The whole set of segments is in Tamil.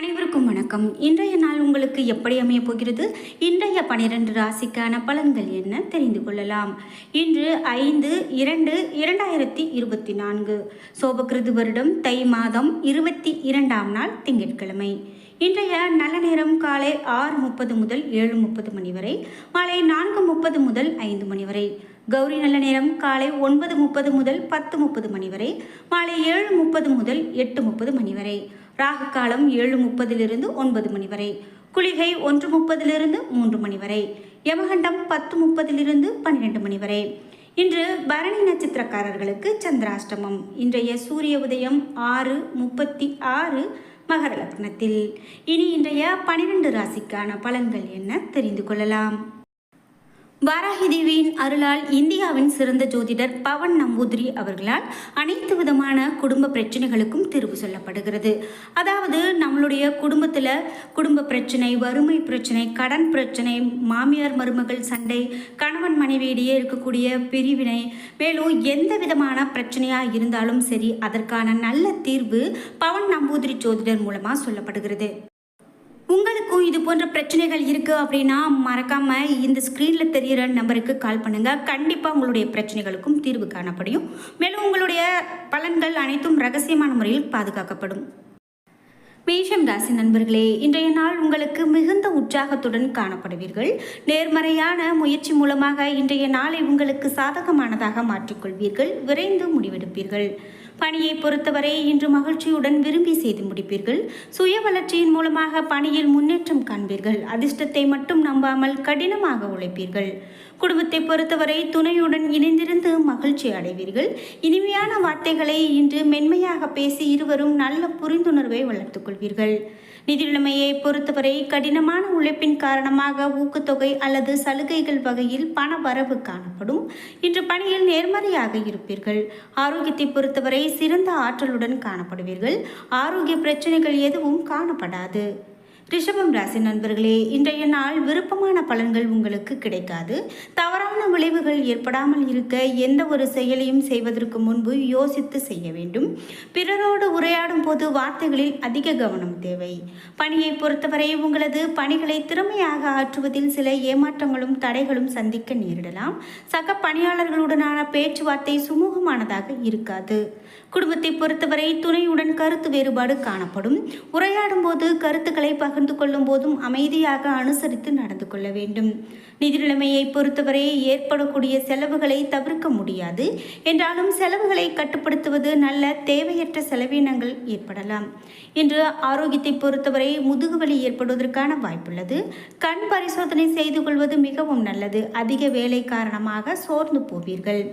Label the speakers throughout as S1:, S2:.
S1: அனைவருக்கும் வணக்கம். இன்றைய நாள் உங்களுக்கு எப்படி அமையப் போகிறது? இன்றைய பனிரெண்டு ராசிக்கான பலன்கள் என்ன? தெரிந்து கொள்ளலாம். இன்று ஐந்து இரண்டு இரண்டாயிரத்தி இருபத்தி நான்கு. சோபகிருது வருடம் தை மாதம் இருபத்தி இரண்டாம் நாள் திங்கட்கிழமை. இன்றைய நல்ல நேரம் காலை ஆறு முப்பது முதல் ஏழு முப்பது மணி வரை மாலை நான்கு முப்பது முதல் ஐந்து மணி வரை. கௌரி நல்ல நேரம் காலை ஒன்பது முப்பது முதல் பத்து முப்பது மணி வரை மாலை ஏழு முப்பது முதல் எட்டு முப்பது மணி வரை. ராகு காலம் ஏழு முப்பதிலிருந்து ஒன்பது மணி வரை. குளிகை ஒன்று முப்பதிலிருந்து மூன்று மணி வரை. யமகண்டம் பத்து முப்பதிலிருந்து பன்னிரெண்டு மணி வரை. இன்று பரணி நட்சத்திரக்காரர்களுக்கு சந்திராஷ்டமம். இன்றைய சூரிய உதயம் ஆறு முப்பத்தி ஆறு மகர லக்னத்தில். இனி இன்றைய பனிரெண்டு ராசிக்கான பலன்கள் என்ன தெரிந்து கொள்ளலாம். வாராகி தேவியின் அருளால் இந்தியாவின் சிறந்த ஜோதிடர் பவன் நம்பூதிரி அவர்களால் அனைத்து விதமான குடும்ப பிரச்சனைகளுக்கும் தீர்வு சொல்லப்படுகிறது. அதாவது நம்மளுடைய குடும்பத்தில் குடும்ப பிரச்சனை வறுமை பிரச்சனை கடன் பிரச்சனை மாமியார் மருமகள் சண்டை கணவன் மனைவியிடையே இருக்கக்கூடிய பிரிவினை மேலும் எந்த விதமான பிரச்சனையாக இருந்தாலும் சரி அதற்கான நல்ல தீர்வு பவன் நம்பூதிரி ஜோதிடர் மூலமாக சொல்லப்படுகிறது. உங்களுக்கும் இது போன்ற பிரச்சனைகள் இருக்குது அப்படின்னா மறக்காமல் இந்த ஸ்க்ரீனில் தெரிகிற நம்பருக்கு கால் பண்ணுங்கள் கண்டிப்பாக உங்களுடைய பிரச்சனைகளுக்கும் தீர்வு காணப்படும். மேலும் உங்களுடைய பலன்கள் அனைத்தும் ரகசியமான முறையில் பாதுகாக்கப்படும். மேஷம் ராசி நண்பர்களே இன்றைய நாள் உங்களுக்கு மிகுந்த உற்சாகத்துடன் காணப்படுவீர்கள். நேர்மறையான முயற்சி மூலமாக இன்றைய நாளை உங்களுக்கு சாதகமானதாக மாற்றிக்கொள்வீர்கள். விரைந்து முடிவெடுப்பீர்கள். பணியை பொறுத்தவரை இன்று மகிழ்ச்சியுடன் விரும்பி செய்து முடிப்பீர்கள். சுய வளர்ச்சியின் மூலமாக பணியில் முன்னேற்றம் காண்பீர்கள். அதிர்ஷ்டத்தை மட்டும் நம்பாமல் கடினமாக உழைப்பீர்கள். குடும்பத்தை பொறுத்தவரை துணையுடன் இணைந்திருந்து மகிழ்ச்சி அடைவீர்கள். இனிமையான வார்த்தைகளை இன்று மென்மையாக பேசி இருவரும் நல்ல புரிந்துணர்வை வளர்த்துக் கொள்வீர்கள். நிதிநிலைமையை பொறுத்தவரை கடினமான உழைப்பின் காரணமாக ஊக்கத்தொகை அல்லது சலுகைகள் வகையில் பண வரவு காணப்படும். இன்று பணியில் நேர்மறையாக இருப்பீர்கள். ஆரோக்கியத்தை பொறுத்தவரை சிறந்த ஆற்றலுடன் காணப்படுவீர்கள். ஆரோக்கிய பிரச்சனைகள் எதுவும் காணப்படாது. ரிஷபம் ராசி நண்பர்களே இன்றைய நாள் விருப்பமான பலன்கள் உங்களுக்கு கிடைக்காது. தவறான விளைவுகள் ஏற்படாமல் இருக்க எந்த ஒரு செயலையும் செய்வதற்கு முன்பு யோசித்து செய்ய வேண்டும். பிறரோடு உரையாடும் போது வார்த்தைகளில் அதிக கவனம் தேவை. பணியை பொறுத்தவரை உங்களது பணிகளை திறமையாக ஆற்றுவதில் சில ஏமாற்றங்களும் தடைகளும் சந்திக்க நேரிடலாம். சக பணியாளர்களுடனான பேச்சுவார்த்தை சுமூகமானதாக இருக்காது. குடும்பத்தை பொறுத்தவரை துணையுடன் கருத்து வேறுபாடு காணப்படும். உரையாடும் போது கருத்துக்களை பகிர்ந்து கொள்ளும் போதும் அமைதியாக அனுசரித்து நடந்து கொள்ள வேண்டும். நிதி நிலைமையை பொறுத்தவரை ஏற்படக்கூடிய செலவுகளை தவிர்க்க முடியாது. என்றாலும் செலவுகளை கட்டுப்படுத்துவது நல்ல தேவையற்ற செலவினங்கள் ஏற்படலாம். இன்று ஆரோக்கியத்தை பொறுத்தவரை முதுகுவலி ஏற்படுவதற்கான வாய்ப்புள்ளது. கண் பரிசோதனை செய்து கொள்வது மிகவும் நல்லது. அதிக வேலை காரணமாக சோர்ந்து போவீர்கள்.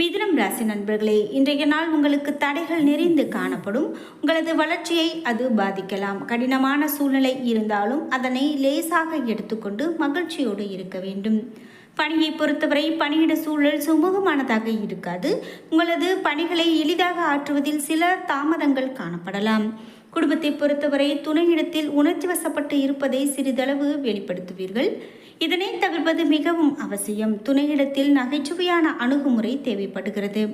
S1: மிதுனம் ராசி நண்பர்களே இன்றைய நாள் உங்களுக்கு தடைகள் நிறைந்து காணப்படும். உங்களது வளர்ச்சியை அது பாதிக்கலாம். கடினமான சூழ்நிலை இருந்தாலும் அதனை லேசாக எடுத்துக்கொண்டு மகிழ்ச்சியோடு இருக்க வேண்டும். பணியை பொறுத்தவரை பணியிட சூழல் சுமூகமானதாக இருக்காது. உங்களது பணிகளை எளிதாக ஆற்றுவதில் சில தாமதங்கள் காணப்படலாம். குடும்பத்தை பொறுத்தவரை துணையிடத்தில் உணர்ச்சி வசப்பட்டு இருப்பதை சிறிதளவு வெளிப்படுத்துவீர்கள். இதனை தவிர்ப்பது மிகவும் அவசியம். துணையிடத்தில் நகைச்சுவையான அணுகுமுறை தேவைப்படுகிறது.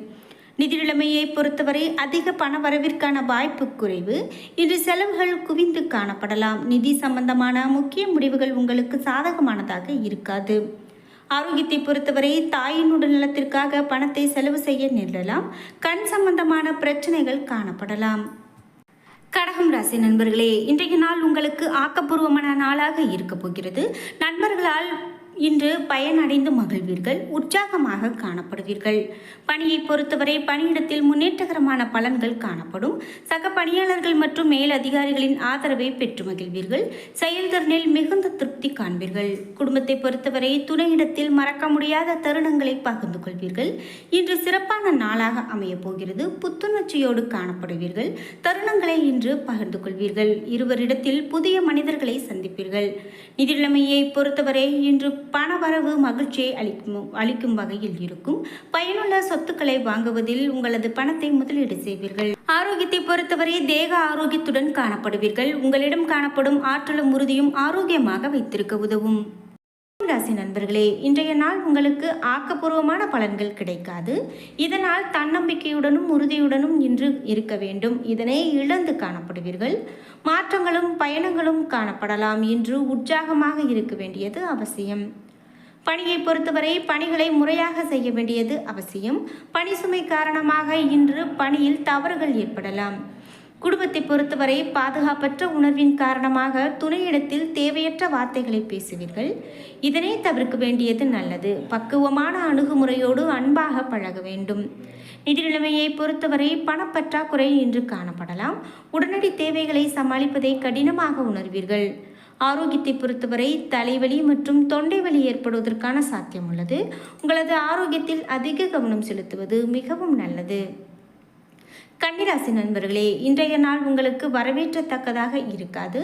S1: நிதி நிலைமையை பொறுத்தவரை அதிக பண வரவிற்கான வாய்ப்பு குறைவு. இன்று செலவுகள் குவிந்து காணப்படலாம். நிதி சம்பந்தமான முக்கிய முடிவுகள் உங்களுக்கு சாதகமானதாக இருக்காது. ஆரோக்கியத்தை பொறுத்தவரை தாயின் உடல்நலத்திற்காக பணத்தை செலவு செய்ய நேரிடலாம். கண் சம்பந்தமான பிரச்சனைகள் காணப்படலாம். கடகம் ராசி நண்பர்களே இன்றைய நாள் உங்களுக்கு ஆக்கப்பூர்வமான நாளாக இருக்க போகிறது. நண்பர்களால் இன்று பயனடைந்து மகிழ்வீர்கள் உற்சாகமாக காணப்படுவீர்கள். பணியை பொறுத்தவரை பணியிடத்தில் முன்னேற்றகரமான பலன்கள் காணப்படும். சக பணியாளர்கள் மற்றும் மேல் அதிகாரிகளின் ஆதரவை பெற்று மகிழ்வீர்கள். செயல்திறனில் மிகுந்த திருப்தி காண்பீர்கள். குடும்பத்தை பொறுத்தவரை துணையிடத்தில் மறக்க முடியாத தருணங்களை பகிர்ந்து கொள்வீர்கள். இன்று சிறப்பான நாளாக அமையப் போகிறது புத்துணர்ச்சியோடு காணப்படுவீர்கள். தருணங்களை இன்று பகிர்ந்து கொள்வீர்கள். இருவரிடத்தில் புதிய மனிதர்களை சந்திப்பீர்கள். நிதிநிலைமையை பொறுத்தவரை இன்று பணவரவு மகிழ்ச்சியை அளிக்கும் அளிக்கும் வகையில் இருக்கும். பயனுள்ள சொத்துக்களை வாங்குவதில் உங்களது பணத்தை முதலீடு செய்வீர்கள். ஆரோக்கியத்தை பொறுத்தவரை தேக ஆரோக்கியத்துடன் காணப்படுவீர்கள். உங்களிடம் காணப்படும் ஆற்றலும் உறுதியும் ஆரோக்கியமாக வைத்திருக்க உதவும். ராசி நண்பர்களே இன்றைய நாள் உங்களுக்கு ஆக்கப்பூர்வமான பலன்கள் கிடைக்காது. இதனால் தன்னம்பிக்கையுடனும் உறுதியுடனும் இன்று இருக்க வேண்டும். இதனை இழந்து காணப்படுவீர்கள். மாற்றங்களும் பயணங்களும் காணப்படலாம். இன்று உற்சாகமாக இருக்க வேண்டியது அவசியம். பணியை பொறுத்தவரை பணிகளை முறையாக செய்ய வேண்டியது அவசியம். பணி சுமை காரணமாக இன்று பணியில் தவறுகள் ஏற்படலாம். குடும்பத்தை பொறுத்தவரை பாதுகாப்பற்ற உணர்வின் காரணமாக துணையிடத்தில் தேவையற்ற வார்த்தைகளை பேசுவீர்கள். இதனை தவிர்க்க வேண்டியது நல்லது. பக்குவமான அணுகுமுறையோடு அன்பாக பழக வேண்டும். நிதி நிலைமையை பொறுத்தவரை பணப்பற்றாக்குறை இன்று காணப்படலாம். உடனடி தேவைகளை சமாளிப்பதை கடினமாக உணர்வீர்கள். ஆரோக்கியத்தை பொறுத்தவரை தலைவலி மற்றும் தொண்டை வலி ஏற்படுவதற்கான சாத்தியம் உள்ளது. உங்களது ஆரோக்கியத்தில் அதிக கவனம் செலுத்துவது மிகவும் நல்லது. கன்னிராசி நண்பர்களே இன்றைய நாள் உங்களுக்கு வரவேற்றத்தக்கதாக இருக்காது.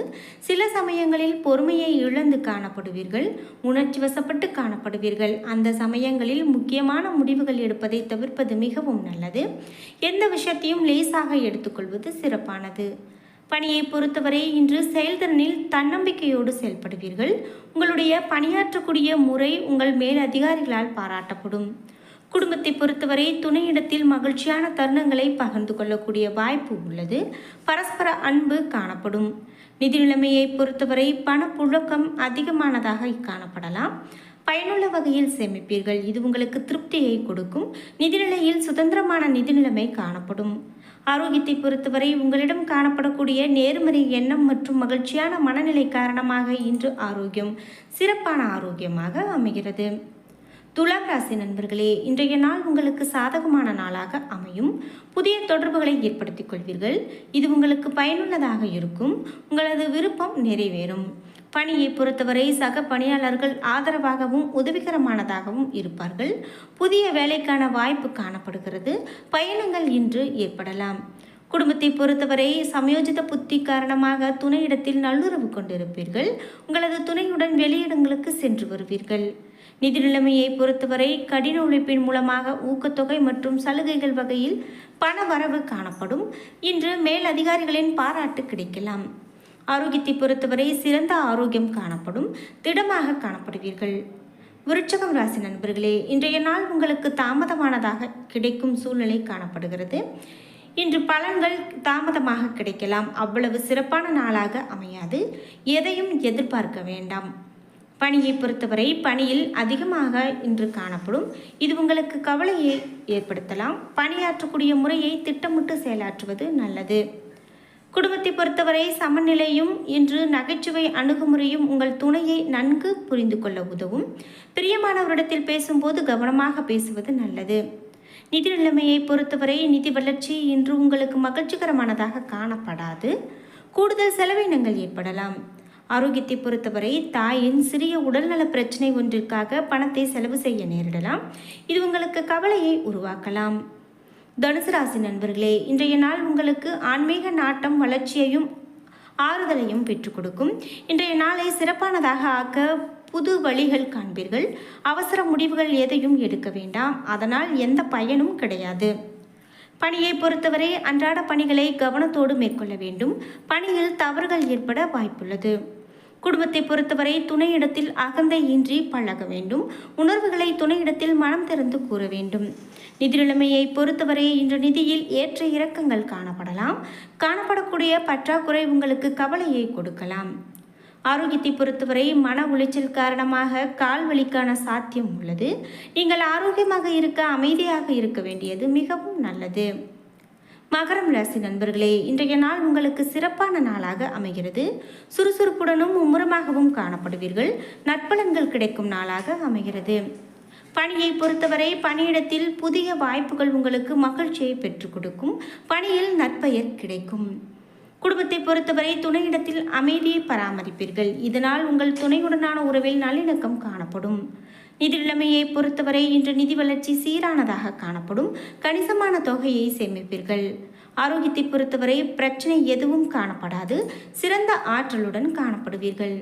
S1: சில சமயங்களில் பொறுமையை இழந்து காணப்படுவீர்கள் உணர்ச்சி வசப்பட்டு காணப்படுவீர்கள். அந்த சமயங்களில் முக்கியமான முடிவுகள் எடுப்பதை தவிர்ப்பது மிகவும் நல்லது. எந்த விஷயத்தையும் லேசாக எடுத்துக்கொள்வது சிறப்பானது. பணியை பொறுத்தவரை இன்று செயல்திறனில் தன்னம்பிக்கையோடு செயல்படுவீர்கள். உங்களுடைய பணியாற்றக்கூடிய முறை உங்கள் மேல் அதிகாரிகளால் பாராட்டப்படும். குடும்பத்தை பொறுத்தவரை துணையிடத்தில் மகிழ்ச்சியான தருணங்களை பகிர்ந்து கொள்ளக்கூடிய வாய்ப்பு உள்ளது. பரஸ்பர அன்பு காணப்படும். நிதி நிலைமையை பொறுத்தவரை பணப்புழக்கம் அதிகமானதாக காணப்படலாம். பயனுள்ள வகையில் சேமிப்பீர்கள். இது உங்களுக்கு திருப்தியை கொடுக்கும். நிதிநிலையில் சுதந்திரமான நிதி நிலைமை காணப்படும். ஆரோக்கியத்தை பொறுத்தவரை உங்களிடம் காணப்படக்கூடிய நேர்மறை எண்ணம் மற்றும் மகிழ்ச்சியான மனநிலை காரணமாக இன்று ஆரோக்கியம் சிறப்பான ஆரோக்கியமாக அமைகிறது. துலாம் ராசி நண்பர்களே இன்றைய நாள் உங்களுக்கு சாதகமான நாளாக அமையும். புதிய தொடர்புகளை ஏற்படுத்திக் கொள்வீர்கள். இது உங்களுக்கு பயனுள்ளதாக இருக்கும். உங்களது விருப்பம் நிறைவேறும். பணியை பொறுத்தவரை சக பணியாளர்கள் ஆதரவாகவும் உதவிகரமானதாகவும் இருப்பார்கள். புதிய வேலைக்கான வாய்ப்பு காணப்படுகிறது. பயணங்கள் இன்று ஏற்படலாம். குடும்பத்தை பொறுத்தவரை சமயோஜித புத்தி காரணமாக துணையிடத்தில் நல்லுறவு கொண்டிருப்பீர்கள். உங்களது துணையுடன் வெளியிடங்களுக்கு சென்று வருவீர்கள். நிதி நிலைமையை பொறுத்தவரை கடின உழைப்பின் மூலமாக ஊக்கத்தொகை மற்றும் சலுகைகள் வகையில் பண வரவு காணப்படும். இன்று மேல் அதிகாரிகளின் பாராட்டு கிடைக்கலாம். ஆரோக்கியத்தை பொறுத்தவரை சிறந்த ஆரோக்கியம் காணப்படும் திடமாக காணப்படுவீர்கள். விருட்சகம் ராசி நண்பர்களே இன்றைய நாள் உங்களுக்கு தாமதமானதாக கிடைக்கும் சூழ்நிலை காணப்படுகிறது. இன்று பலன்கள் தாமதமாக கிடைக்கலாம். அவ்வளவு சிறப்பான நாளாக அமையாது. எதையும் எதிர்பார்க்க வேண்டாம். பணியை பொறுத்தவரை பணியில் அதிகமாக இன்று காணப்படும். இது உங்களுக்கு கவலையை ஏற்படுத்தலாம். பணியாற்றக்கூடிய முறையை திட்டமிட்டு செயலாற்றுவது நல்லது. குடும்பத்தை பொறுத்தவரை சமநிலையும் இன்று நகைச்சுவை அணுகுமுறையும் உங்கள் துணையை நன்கு புரிந்து கொள்ள உதவும். பிரியமானவரிடத்தில் பேசும்போது கவனமாக பேசுவது நல்லது. நிதி நிலைமையை பொறுத்தவரை நிதி வளர்ச்சி இன்று உங்களுக்கு மகிழ்ச்சிகரமானதாக காணப்படாது. கூடுதல் செலவினங்கள் ஏற்படலாம். ஆரோக்கியத்தை பொறுத்தவரை தாயின் சிறிய உடல்நல பிரச்சனை ஒன்றிற்காக பணத்தை செலவு செய்ய நேரிடலாம். இது உங்களுக்கு கவலையை உருவாக்கலாம். தனுசு ராசி நண்பர்களே இன்றைய நாள் உங்களுக்கு ஆன்மீக நாட்டம் வளர்ச்சியையும் ஆறுதலையும் பெற்றுக் கொடுக்கும். இன்றைய நாளை சிறப்பானதாக ஆக்க புது வழிகள் காண்பீர்கள். அவசர முடிவுகள் எதையும் எடுக்க வேண்டாம். அதனால் எந்த பயனும் கிடையாது. பணியை பொறுத்தவரை அன்றாட பணிகளை கவனத்தோடு மேற்கொள்ள வேண்டும். பணியில் தவறுகள் ஏற்பட வாய்ப்புள்ளது. குடும்பத்தை பொறுத்தவரை துணையிடத்தில் அகந்தை இன்றி பழக வேண்டும். உணர்வுகளை துணையிடத்தில் மனம் திறந்து கூற வேண்டும். நிதி நிலைமையை பொறுத்தவரை இன்று நிதியில் ஏற்ற இறக்கங்கள் காணப்படலாம். காணப்படக்கூடிய பற்றாக்குறை உங்களுக்கு கவலையை கொடுக்கலாம். ஆரோக்கியத்தை பொறுத்தவரை மன உளைச்சல் காரணமாக கால் வலிக்கான சாத்தியம் உள்ளது. நீங்கள் ஆரோக்கியமாக இருக்க அமைதியாக இருக்க வேண்டியது மிகவும் நல்லது. மகரம் ராசி நண்பர்களே இன்றைய நாள் உங்களுக்கு சிறப்பான நாளாக அமைகிறது. சுறுசுறுப்புடனும் மும்முரமாகவும் காணப்படுவீர்கள். நற்பலன்கள் கிடைக்கும் நாளாக அமைகிறது. பணியை பொறுத்தவரை பணியிடத்தில் புதிய வாய்ப்புகள் உங்களுக்கு மகிழ்ச்சியை பெற்றுக் கொடுக்கும். பணியில் நற்பெயர் கிடைக்கும். குடும்பத்தை பொறுத்தவரை துணையிடத்தில் அமைதியை பராமரிப்பீர்கள். இதனால் உங்கள் துணையுடனான உறவில் நல்லிணக்கம் காணப்படும். நிதிநிலைமையை பொறுத்தவரை இன்று நிதி வளர்ச்சி சீரானதாக காணப்படும். கணிசமான தொகையை சேமிப்பீர்கள். ஆரோக்கியத்தை பொறுத்தவரை பிரச்சனை எதுவும் காணப்படாது. சிறந்த ஆற்றலுடன் காணப்படுவீர்கள்.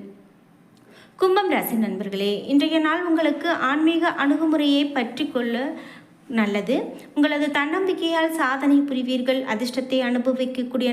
S1: கும்பம் ராசி நண்பர்களே இன்றைய நாள் உங்களுக்கு ஆன்மீக அணுகுமுறையை பற்றி கொள்ள நல்லது. உங்களது தன்னம்பிக்கையால் சாதனை புரிவீர்கள். அதிர்ஷ்டத்தை அனுபவிக்கக்கூடிய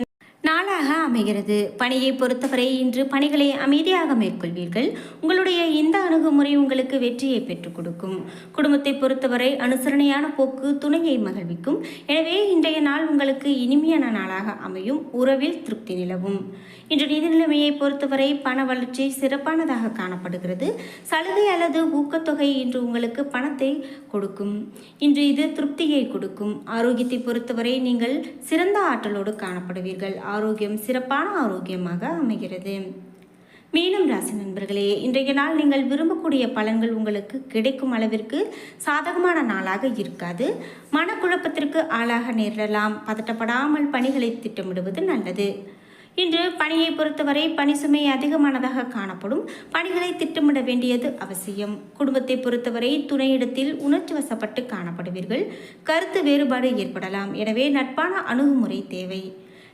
S1: நாளாக அமைகிறது. பணியை பொறுத்தவரை இன்று பணிகளை அமைதியாக மேற்கொள்வீர்கள். உங்களுடைய இந்த அணுகுமுறை உங்களுக்கு வெற்றியை பெற்றுக் கொடுக்கும். குடும்பத்தை பொறுத்தவரை அனுசரணையான போக்கு துணையை மகிழ்விக்கும். எனவே இன்றைய நாள் உங்களுக்கு இனிமையான நாளாக அமையும். உறவில் திருப்தி நிலவும். இன்று நிதி நிலைமையை பொறுத்தவரை பண வளர்ச்சி சிறப்பானதாக காணப்படுகிறது. சலுகை அல்லது ஊக்கத்தொகை இன்று உங்களுக்கு பணத்தை கொடுக்கும். இன்று இது திருப்தியை கொடுக்கும். ஆரோக்கியத்தை பொறுத்தவரை நீங்கள் சிறந்த ஆற்றலோடு காணப்படுவீர்கள். ஆரோக்கியம் சிறப்பான ஆரோக்கியமாக அமைகிறது. மேலும் ராசி நண்பர்களே இன்றைய நாள் நீங்கள் விரும்பக்கூடிய பலன்கள் உங்களுக்கு கிடைக்கும் அளவிற்கு சாதகமான நாளாக இருக்காது. மனக்குழப்பத்திற்கு ஆளாக நேரிடலாம். பதட்டப்படாமல் பணிகளை திட்டமிடுவது நல்லது. இன்று பணியை பொறுத்தவரை பணி சுமை அதிகமானதாக காணப்படும். பணிகளை திட்டமிட வேண்டியது அவசியம். குடும்பத்தை பொறுத்தவரை துணையிடத்தில் உணர்ச்சி வசப்பட்டு காணப்படுவீர்கள். கருத்து வேறுபாடு ஏற்படலாம். எனவே நட்பான அணுகுமுறை தேவை.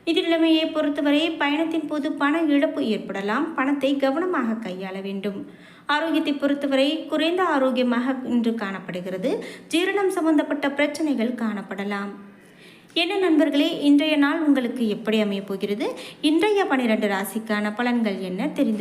S1: நிதிநிலைமையை பொறுத்தவரை பயணத்தின் போது பண இழப்பு ஏற்படலாம். பணத்தை கவனமாக கையாள வேண்டும். ஆரோக்கியத்தை பொறுத்தவரை குறைந்த ஆரோக்கியமாக இன்று காணப்படுகிறது. ஜீரணம் சம்பந்தப்பட்ட பிரச்சனைகள் காணப்படலாம். என்ன நண்பர்களே இன்றைய நாள் உங்களுக்கு எப்படி அமையப் போகிறது? இன்றைய பனிரெண்டு ராசிக்கான பலன்கள் என்ன? தெரிந்து